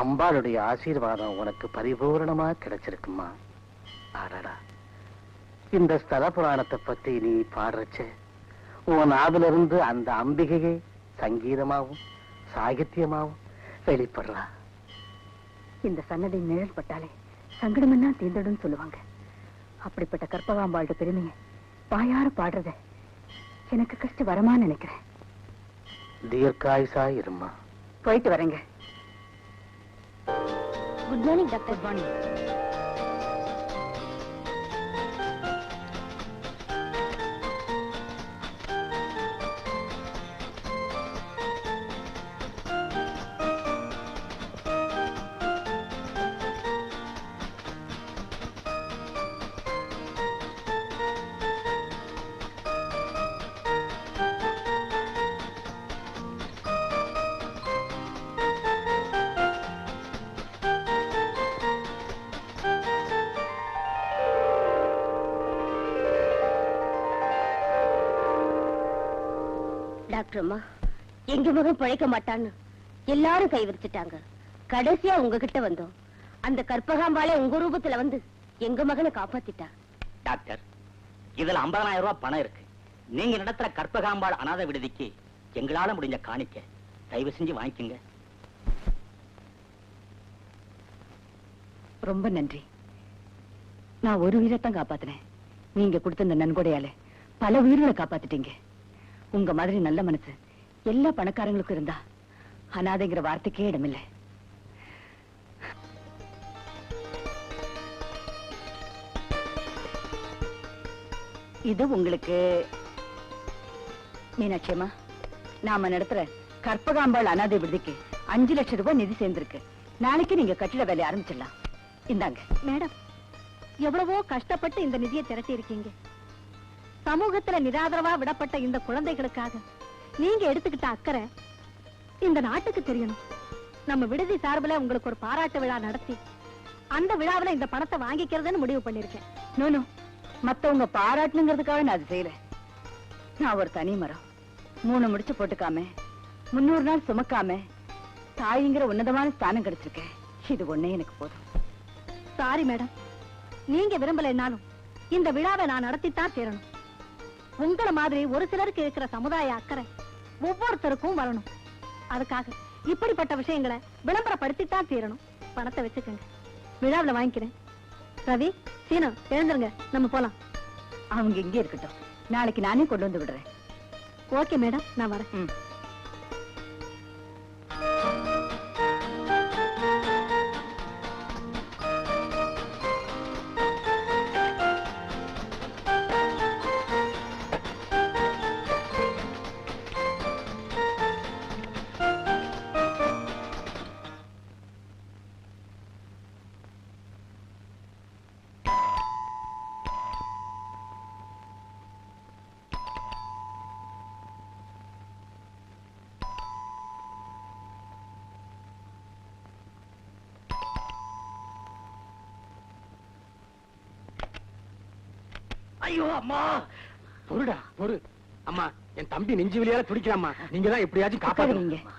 அம்பாளுடைய ஆசீர்வாதம் உனக்கு பரிபூரணமா கிடைச்சிருக்குமா? ஆடடா இந்த ஸ்தல புராணத்தை பத்தி நீ பாடுறச்ச. உன் நாவில இருந்து அந்த அம்பிகையே சங்கீதமாவும் சாகித்யமாவும் வெளிப்படுறா. இந்த சன்னதி நிழல் பட்டாலே சங்கடமெல்லாம் தீர்ந்துடும் சொல்லுவாங்க. அப்படிப்பட்ட கற்பகாம்பாளோட பெருமையை வாயார பாடுறத எனக்கு கஷ்ட வரமா நினைக்கிறேன். தீர்க்காயுசா இருமா போயிட்டு வரேங்க. Good morning doctor morning doctor அம்மா. எங்க மகன் பிழைக்க மாட்டான்னு எல்லாரும் கை விரிச்சிட்டாங்க. கடைசியா உங்ககிட்ட வந்தோம். அந்த கற்பகாம்பாலே உங்க ரூபத்துல வந்து எங்க மகனை காப்பாத்திட்டா? டாக்டர் இதுல 50000 ரூபாய் பணம் இருக்கு. நீங்க நடத்துற கற்பகாம்பாள் அனாதை விடுதிக்கு எங்களால முடிஞ்ச காணிக்க தயவு செஞ்சு வாங்கிக்கோங்க. ரொம்ப நன்றி. நான் ஒரு உயிரைத்தான் காப்பாத்தினேன். நீங்க கொடுத்த இந்த நன்கொடையால பல உயிர்களை காப்பாத்திட்டீங்க. உங்க மாதிரி நல்ல மனசு எல்லா பணக்காரங்களுக்கும் இருந்தா அனாதைங்கிற வார்த்தைக்கே இடமில்லை. இது உங்களுக்கு மீனாட்சியம்மா நாம நடத்துற கற்பகாம்பாள் அனாதை விடுதிக்கு அஞ்சு லட்சம் ரூபாய் நிதி சேர்ந்திருக்கு. நாளைக்கு நீங்க கட்டிட வேலையை ஆரம்பிச்சிடலாம். இந்தாங்க. மேடம் எவ்வளவோ கஷ்டப்பட்டு இந்த நிதியை திரட்டி இருக்கீங்க சமூகத்துல நிராதரவா விடப்பட்ட இந்த குழந்தைகளுக்காக நீங்க எடுத்துக்கிட்ட அக்கறை இந்த நாட்டுக்கு தெரியணும். நம்ம விடுதி சார்புல உங்களுக்கு ஒரு பாராட்டு விழா நடத்தி அந்த விழாவுல இந்த பணத்தை வாங்கிக்கிறதுன்னு முடிவு பண்ணிருக்கேன் நோ நோ. மத்தவங்க பாராட்டணுங்கிறதுக்காக நான் அது செய்யல. நான் ஒரு தனி மரம். மூணு முடிச்சு போட்டுக்காம முன்னூறு நாள் சுமக்காம தாய்ங்கிற உன்னதமான ஸ்தானம் கிடைச்சிருக்கேன். இது ஒண்ணே எனக்கு போதும். சாரி மேடம் நீங்க விரும்பலைன்னாலும் இந்த விழாவை நான் நடத்தித்தான் தீரணும். உங்கள மாதிரி ஒரு சிலருக்கு இருக்கிற சமுதாய அக்கறை ஒவ்வொருத்தருக்கும் வரணும். அதுக்காக இப்படிப்பட்ட விஷயங்களை விளம்பரப்படுத்தித்தான் தீரணும். பணத்தை வச்சுக்கோங்க. விழாவுல வாங்கிக்கிறேன். ரவி சீனு எழுந்துருங்க. நம்ம போலாம். அவங்க இங்கே இருக்கட்டும். நாளைக்கு நானே கொண்டு வந்து விடுறேன். Okay madam. நான் வரேன். ஐயோ அம்மா. பொருடா பொரு. அம்மா என் தம்பி நெஞ்சு வலியால துடிக்கிறாம்மா. நீங்க தான் எப்படியாச்சும் காப்பாத்துறீங்க உட்காருங்க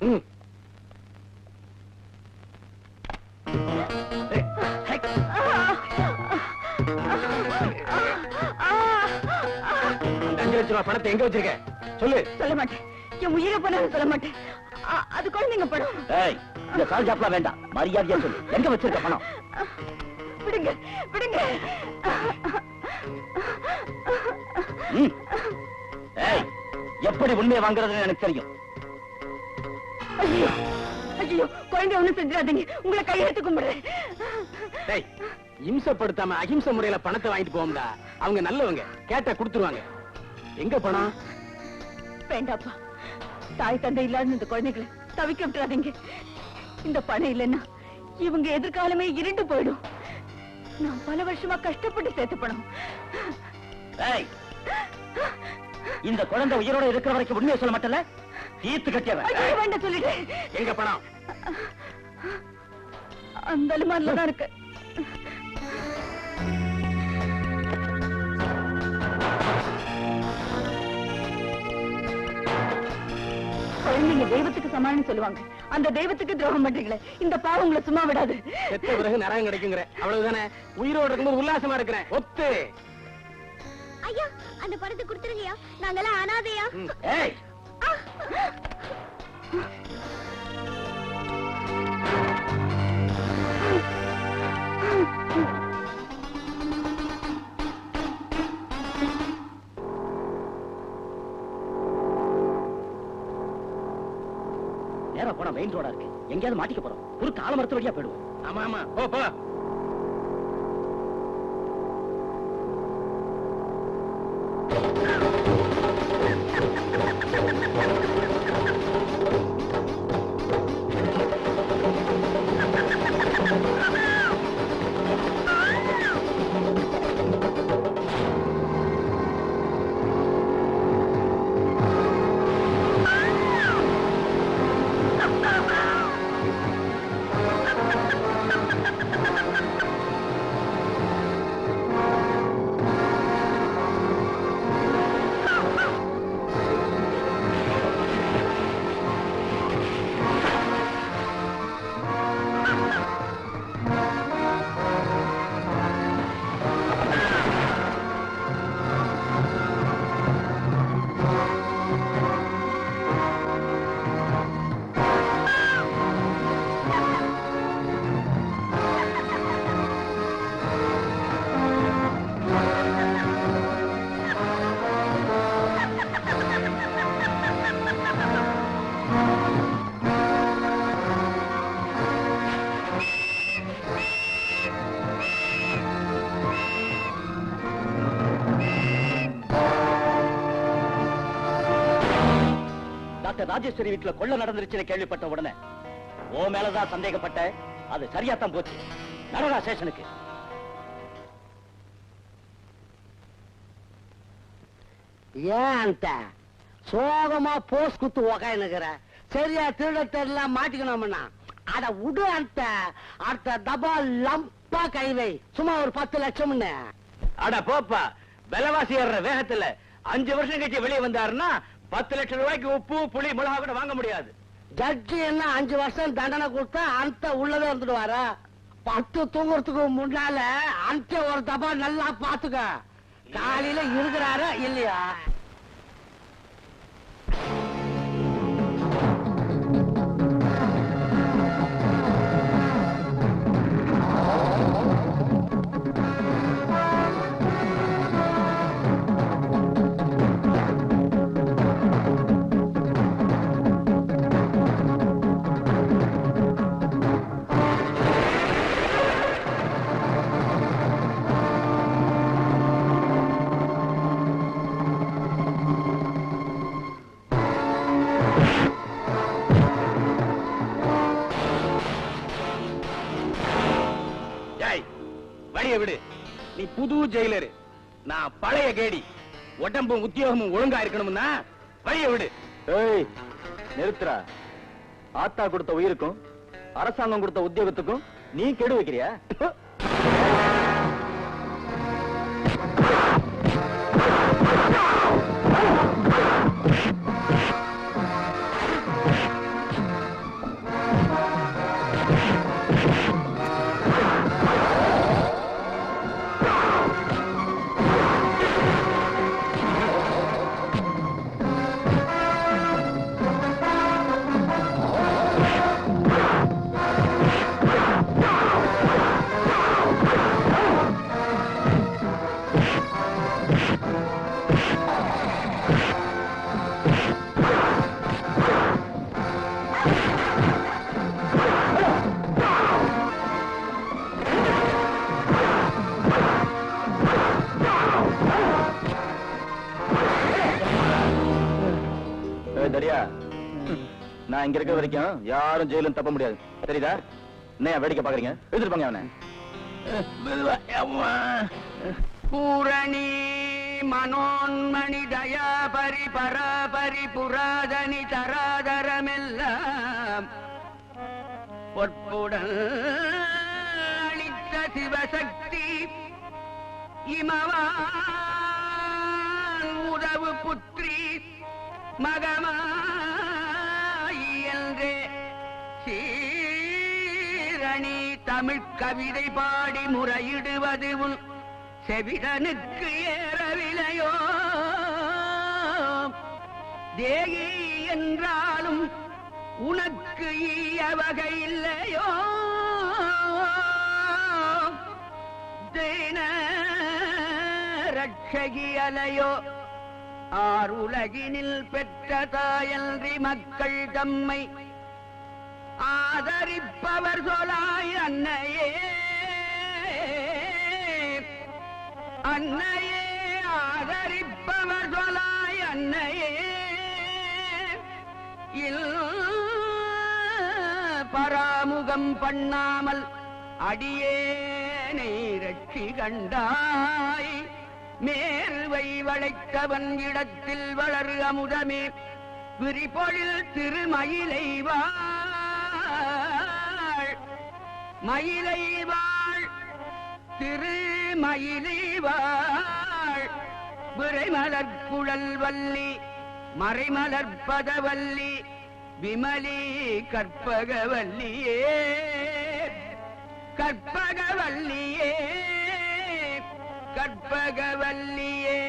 ம். அஞ்சு ரூபாய் பணத்தை எங்க வச்சிருக்க? சொல்லு. சொல்ல மாட்டேன். என் உயிரை போனாலும் சொல்ல மாட்டேன். அது குழந்தைங்க படம். இந்த கால் ஜாப்லாம் வேண்டாம். மரியாதையா சொல்லு. எங்க வச்சிருக்க பணம்? விடுங்க விடுங்க. எப்படி உண்மையை வாங்குறதுன்னு எனக்கு தெரியும். ஐயோ குழந்தை ஒண்ணும் செஞ்சிடாதீங்க. உங்களை கையெழுத்து கும்பிடுறேன். இம்சப்படுத்தாம அஹிம்சை முறையில பணத்தை வாங்கிட்டு போகும்டா அவங்க நல்லவங்க கேட்டா கொடுத்துருவாங்க. எங்க பணம்? வேண்டாப்பா. தாய் தந்தை இல்லாத இந்த குழந்தைகளை தவிக்க விட்டுறாதீங்க. இந்த பணம் இல்லைன்னா இவங்க எதிர்காலமே இருண்டு போயிடும். நான் பல வருஷமா கஷ்டப்பட்டு சேர்த்து பணம். இந்த குழந்தை உயிரோட இருக்கிற வரைக்கும் உண்மையை சொல்ல மாட்டல தீர்த்து கட்டியவன். வேண்டாம் சொல்லிட்டு. எங்க பணம்? அந்த அலுமாரில இருக்கு. குழந்தைங்க தெய்வத்துக்கு சமாளின்னு சொல்லுவாங்க. அந்த தெய்வத்துக்கு துரோகம் பண்றீங்களே. இந்த பாவம் உங்களை சும்மா விடாது. செத்த பிறகு நரகம் கிடைக்குங்கிற. அவ்வளவுதானே? உயிரோடு இருக்கும்போது உல்லாசமா இருக்கிறேன் ஒத்து. ஐயா அந்த பணத்தை கொடுத்துருங்கயா நாங்கெல்லாம் அனாதையா. ஏய். எங்கேயாவது மாட்டிக்க போறோம். ஒரு கால மரத்து வழியா போயிடுவோம். ஆமா ஆமா. போ போ. டாக்டர் ராஜேஸ்வரி வீட்டுல கொள்ள நடந்துருச்சுன்னு கேள்விப்பட்ட உடனே ஓ மேலதான் சந்தேகப்பட்ட அது சரியாத்தான் போச்சு. நடரா ஸ்டேஷனுக்கு ஏன் அந்த சோகமா போஸ் குத்து உக்காந்துக்கிற சரியா திருட தெரியல மாட்டிக்கணும்னா. அட விடு அந்த அடுத்த தபா லம்பா கைவை சும்மா ஒரு பத்து லட்சம்னு. அட போப்பா விலவாசி ஏற வேகத்துல அஞ்சு வருஷம் கழிச்சு வெளியே வந்தாருன்னா பத்து லட்சம் ரூபாய்க்கு உப்பு புளி மிளகா கூட வாங்க முடியாது. ஜட்ஜி என்ன அஞ்சு வருஷம் தண்டனை கொடுத்தா அந்த உள்ளதே இருந்துடுவாரா? பத்து தூங்குறதுக்கு முன்னால அந்த ஒரு தபா நல்லா பாத்துக்க காலையில இருக்கிறாரா இல்லையா? ஜெயிலரு. நான் பழைய கேடி. உடம்பும் உத்தியோகமும் ஒழுங்கா இருக்கணும்னா வழிய விடு. ஏய் நிறுத்துறா ஆத்தா கொடுத்த உயிருக்கும் அரசாங்கம் கொடுத்த உத்தியோகத்துக்கும் நீ கெடு வைக்கிறியா? தடியா. நான் இங்க இருக்க வரைக்கும் யாரும் ஜெயிலும் தப்ப முடியாது. தெரியுதா? என்ன வேடிக்கை பாக்குறீங்க எழுதிருப்பாங்க அவனை. பூரணி மனோன்மணி தயா பரி பராபரி. புராதனி தராதரமெல்லாம் பொற்புடல் அளித்த சிவசக்தி இமவான் உதவு புத்திரி மகமாயிய சீரணி தமிழ் கவிதை பாடி முறையிடுவது உன் செவிடனுக்கு ஏறவில்லையோ? தேகி என்றாலும் உனக்கு ஈயவகை இல்லையோ தின ரட்சகியலையோ ஆர் உலகினில் பெற்ற தாயன்றி மக்கள் தம்மை ஆதரிப்பவர் சொலாய் அன்னையே. அன்னையே ஆதரிப்பவர் சொலாய் அன்னையே. பராமுகம் பண்ணாமல் அடியேனை ரட்சி கண்டாய். மேல்வை வளைத்தவன் இடத்தில் வளரு அமுதமே. விரிபொழில் திருமயிலை வாழ். மயிலை வாழ் திருமயிலை வாழ். விரைமலர் குழல் வள்ளி மறைமலர் பதவல்லி விமலி கற்பகவல்லியே. கற்பகவல்லியே கற்பகவல்லியே.